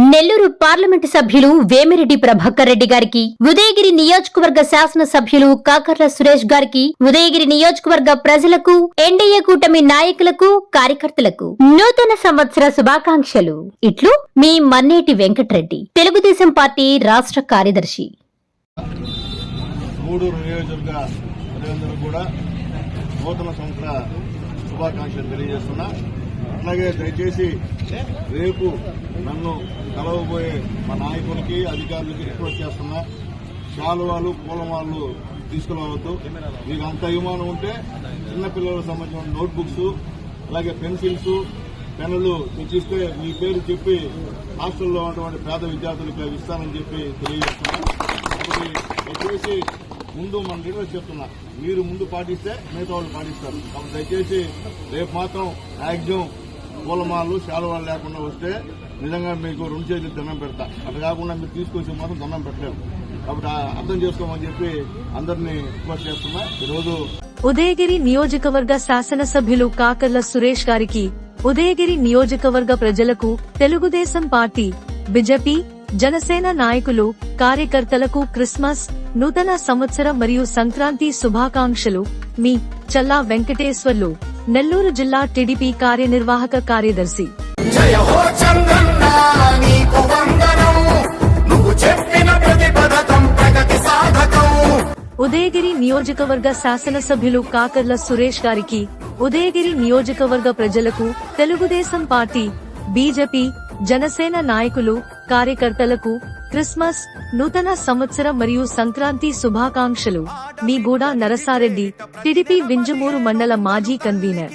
Nellore parliament సభ్యులు వేమిరెడ్డి ప్రభాకర్ రెడ్డి గారికి ఉదయగిరి నియోజకవర్గ శాసన సభ్యులు కాకర్ల సురేష్ గారికి ఉదయగిరి నియోజకవర్గ ప్రజలకు ఎన్డీఏ కూటమి నాయకులకు కార్యకర్తలకు నూతన సంవత్సర శుభాకాంక్షలు. ఇట్లు మీ మన్నేటి వెంకటరెడ్డి తెలుగుదేశం పార్టీ రాష్ట్ర కార్యదర్శి. కూడా నూతన సంవత్సర శుభాకాంక్షలు తెలియజేస్తున్నా. అట్లాగే దయచేసి రేపు నన్ను కలవబోయే మా నాయకులకి అధికారులకి రిక్వెస్ట్ చేస్తున్నా శాలువాలు పూలమాలు తీసుకురావద్దు. మీకు అంత అభిమానం ఉంటే చిన్నపిల్లలకు సంబంధించిన నోట్బుక్స్ అలాగే పెన్సిల్స్ పెన్నులు తెచ్చిస్తే మీ పేరు చెప్పి హాస్టల్లో ఉన్నటువంటి పేద విద్యార్థులకు ఇస్తానని చెప్పి తెలియజేస్తున్నాను. దయచేసి ముందు మనం రిక్వెస్ట్ చెప్తున్నా. మీరు ముందు పాటిస్తే మిగతా వాళ్ళు పాటిస్తారు. కాబట్టి దయచేసి రేపు మాత్రం మ్యాక్సిమం పూలమాలు శాలువాలు లేకుండా వస్తే నిజంగా మీకు రెండు చేతులు దండం పెడతా. అట్లా కాకుండా మీరు తీసుకొచ్చి మాత్రం దండం పెట్టలేము. కాబట్టి అర్థం చేసుకోమని చెప్పి అందరినీ రిక్వెస్ట్ చేస్తున్నా. ఈరోజు ఉదయగిరి నియోజకవర్గ శాసనసభ్యులు కాకర్ల సురేష్ గారికి ఉదయగిరి నియోజకవర్గ ప్రజలకు తెలుగుదేశం పార్టీ బిజెపి జనసేన నాయకులు కార్యకర్తలకు క్రిస్మస్ నూతన సంవత్సర మరియు సంక్రాంతి శుభాకాంక్షలు. మీ చల్లా వెంకటేశ్వర్లు నెల్లూరు జిల్లా టీడీపీ కార్యనిర్వాహక కార్యదర్శి. జయ హో చంద్రన్న నీకు వందనం. నువ్వు చెప్పిన ప్రతి పథకం ప్రగతి సాధకం. ఉదయగిరి నియోజకవర్గ శాసనసభ్యులు కాకర్ల సురేష్ గారికి ఉదయగిరి నియోజకవర్గ ప్రజలకు తెలుగుదేశం పార్టీ బీజేపీ జనసేన నాయకులు కార్యకర్తలకు క్రిస్మస్ నూతన సంవత్సరం మరియు సంక్రాంతి శుభాకాంక్షలు. మీ గూడ నరసారెడ్డి టిడిపి వింజమూరు మండల మాజీ కన్వీనర్.